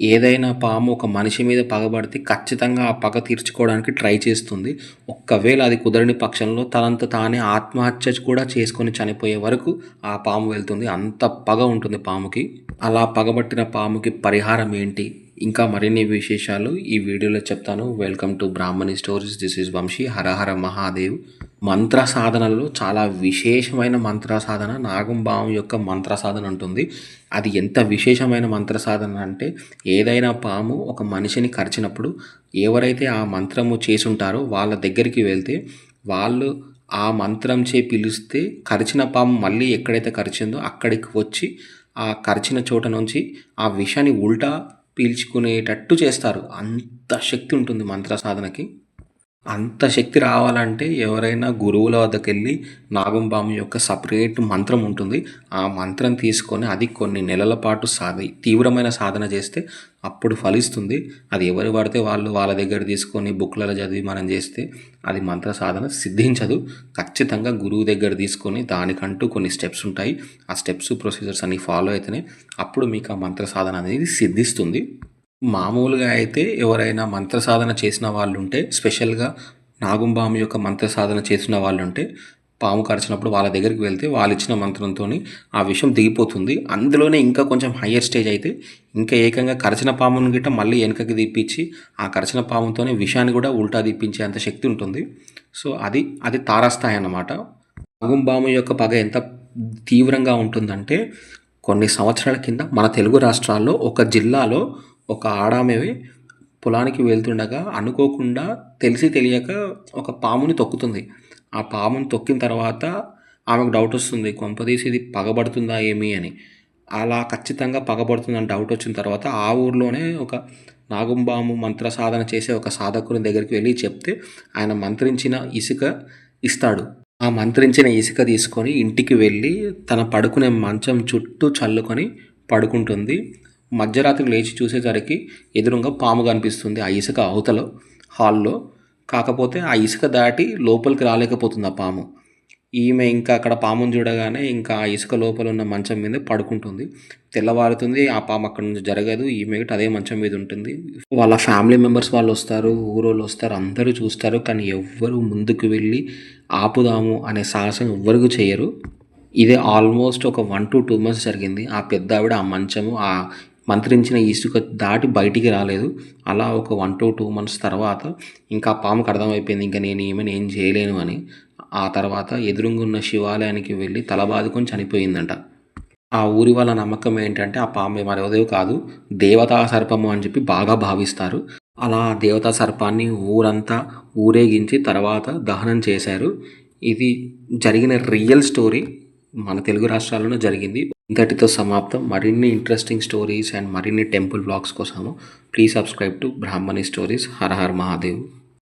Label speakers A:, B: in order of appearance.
A: ఏదైనా పాము ఒక మనిషి మీద పగబడితే ఖచ్చితంగా ఆ పగ తీర్చుకోవడానికి ట్రై చేస్తుంది. ఒక్కవేళ అది కుదరని పక్షంలో తనంత తానే ఆత్మహత్య కూడా చేసుకొని చనిపోయే వరకు ఆ పాము వెళ్తుంది. అంత పగ ఉంటుంది పాముకి. అలా పగబట్టిన పాముకి పరిహారం ఏంటి? ఇంకా మరిన్ని విశేషాలు ఈ వీడియోలో చెప్తాను. Welcome to Brahmani stories. This is Vamshi. Harahara Mahadev. మంత్ర సాధనలో చాలా విశేషమైన మంత్ర సాధన నాగంబావం యొక్క మంత్ర సాధన ఉంటుంది అది ఎంత విశేషమైన మంత్ర సాధన అంటే ఏదైనా పాము ఒక మనిషిని కరిచినప్పుడు ఎవరైతే ఆ మంత్రము చేసుంటారో వాళ్ళ దగ్గరికి వెళ్తే వాళ్ళు ఆ మంత్రం చే పిలిస్తే కరిచిన పాము మళ్ళీ ఎక్కడైతే కరిచిందో అక్కడికి వచ్చి ఆ కరిచిన చోట నుంచి ఆ విషాన్ని ఉల్టా పీల్చుకునేటట్టు చేస్తారు. అంత శక్తి ఉంటుంది మంత్ర సాధనకి అంత శక్తి రావాలంటే ఎవరైనా గురువుల వద్దకు వెళ్ళి నాగంబాము యొక్క సపరేట్ మంత్రం ఉంటుంది. ఆ మంత్రం తీసుకొని అది కొన్ని నెలల పాటు సాధి తీవ్రమైన సాధన చేస్తే అప్పుడు ఫలిస్తుంది. అది ఎవరు పడితే వాళ్ళు వాళ్ళ దగ్గర తీసుకొని బుక్లలో చదివి మనం చేస్తే అది మంత్ర సాధన సిద్ధించదు. ఖచ్చితంగా గురువు దగ్గర తీసుకొని దానికంటూ కొన్ని స్టెప్స్ ఉంటాయి. ఆ స్టెప్స్ ప్రొసీజర్స్ అన్ని ఫాలో అయితేనే అప్పుడు మీకు ఆ మంత్ర సాధన అనేది సిద్ధిస్తుంది. మామూలుగా అయితే ఎవరైనా మంత్ర సాధన చేసిన వాళ్ళు ఉంటే స్పెషల్గా నాగుంబాము యొక్క మంత్ర సాధన చేసిన వాళ్ళు ఉంటే పాము కరిచినప్పుడు వాళ్ళ దగ్గరికి వెళ్తే వాళ్ళు ఇచ్చిన మంత్రంతో ఆ విషయం దిగిపోతుంది. అందులోనే ఇంకా కొంచెం హయ్యర్ స్టేజ్ అయితే ఇంకా ఏకంగా కరిచిన పామును గిట్ట మళ్ళీ వెనకకి తిప్పించి ఆ కరిచిన పాముతోనే విషాన్ని కూడా ఉల్టా తిప్పించే అంత శక్తి ఉంటుంది. సో అది అది తారాస్థాయి అన్నమాట. నాగుంబాము యొక్క పగ ఎంత తీవ్రంగా ఉంటుందంటే కొన్ని సంవత్సరాల కింద మన తెలుగు రాష్ట్రాల్లో ఒక జిల్లాలో ఒక ఆడామె పొలానికి వెళ్తుండగా అనుకోకుండా తెలిసి తెలియక ఒక పాముని తొక్కుతుంది. ఆ పాముని తొక్కిన తర్వాత ఆమెకు డౌట్ వస్తుంది కొంపదీసి ఇది పగబడుతుందా ఏమి అని. అలా ఖచ్చితంగా పగబడుతుందని డౌట్ వచ్చిన తర్వాత ఆ ఊర్లోనే ఒక నాగుంబాము మంత్ర సాధన చేసే ఒక సాధకుని దగ్గరికి వెళ్ళి చెప్తే ఆయన మంత్రించిన ఇసుక ఇస్తాడు. ఆ మంత్రించిన ఇసుక తీసుకొని ఇంటికి వెళ్ళి తన పడుకునే మంచం చుట్టూ చల్లుకొని పడుకుంటుంది. మధ్యరాత్రి లేచి చూసేసరికి ఎదురుగా పాము కనిపిస్తుంది ఆ ఇసుక అవతల హాల్లో. కాకపోతే ఆ ఇసుక దాటి లోపలికి రాలేకపోతుంది ఆ పాము. ఈమె ఇంకా అక్కడ పాముని చూడగానే ఇంకా ఆ ఇసుక లోపల ఉన్న మంచం మీద పడుకుంటుంది. తెల్లవారుతుంది ఆ పాము అక్కడ నుంచి జరగదు ఈమె అదే మంచం మీద ఉంటుంది. వాళ్ళ ఫ్యామిలీ మెంబర్స్ వాళ్ళు వస్తారు ఊరోళ్ళు వస్తారు అందరూ చూస్తారు కానీ ఎవ్వరు ముందుకు వెళ్ళి ఆపుదాము అనే సాహసం ఎవ్వరికి చేయరు. ఇదే ఆల్మోస్ట్ ఒక వన్ టు టూ మంత్స్ జరిగింది. ఆ పెద్ద ఆవిడ ఆ మంచము ఆ మంత్రించిన ఇసుక దాటి బయటికి రాలేదు. అలా ఒక వన్ టు టూ మంత్స్ తర్వాత ఇంకా పాముకు అర్థమైపోయింది ఇంకా నేను ఏమైనా ఏం చేయలేను అని. ఆ తర్వాత ఎదురుగున్న శివాలయానికి వెళ్ళి తల బాదుకొని చనిపోయిందంట. ఆ ఊరి వాళ్ళ నమ్మకం ఏంటంటే ఆ పాము మరోదేవి కాదు దేవతా సర్పము అని చెప్పి బాగా భావిస్తారు. అలా దేవతా సర్పాన్ని ఊరంతా ఊరేగించి తర్వాత దహనం చేశారు. ఇది జరిగిన రియల్ స్టోరీ. మన తెలుగు రాష్ట్రాల్లోనే జరిగింది. ఇంతటితో సమాప్తం. మరిన్ని ఇంట్రెస్టింగ్ స్టోరీస్ అండ్ మరిన్ని టెంపుల్ బ్లాగ్స్ కోసము please subscribe to Brahmani stories Hara Har Mahadev.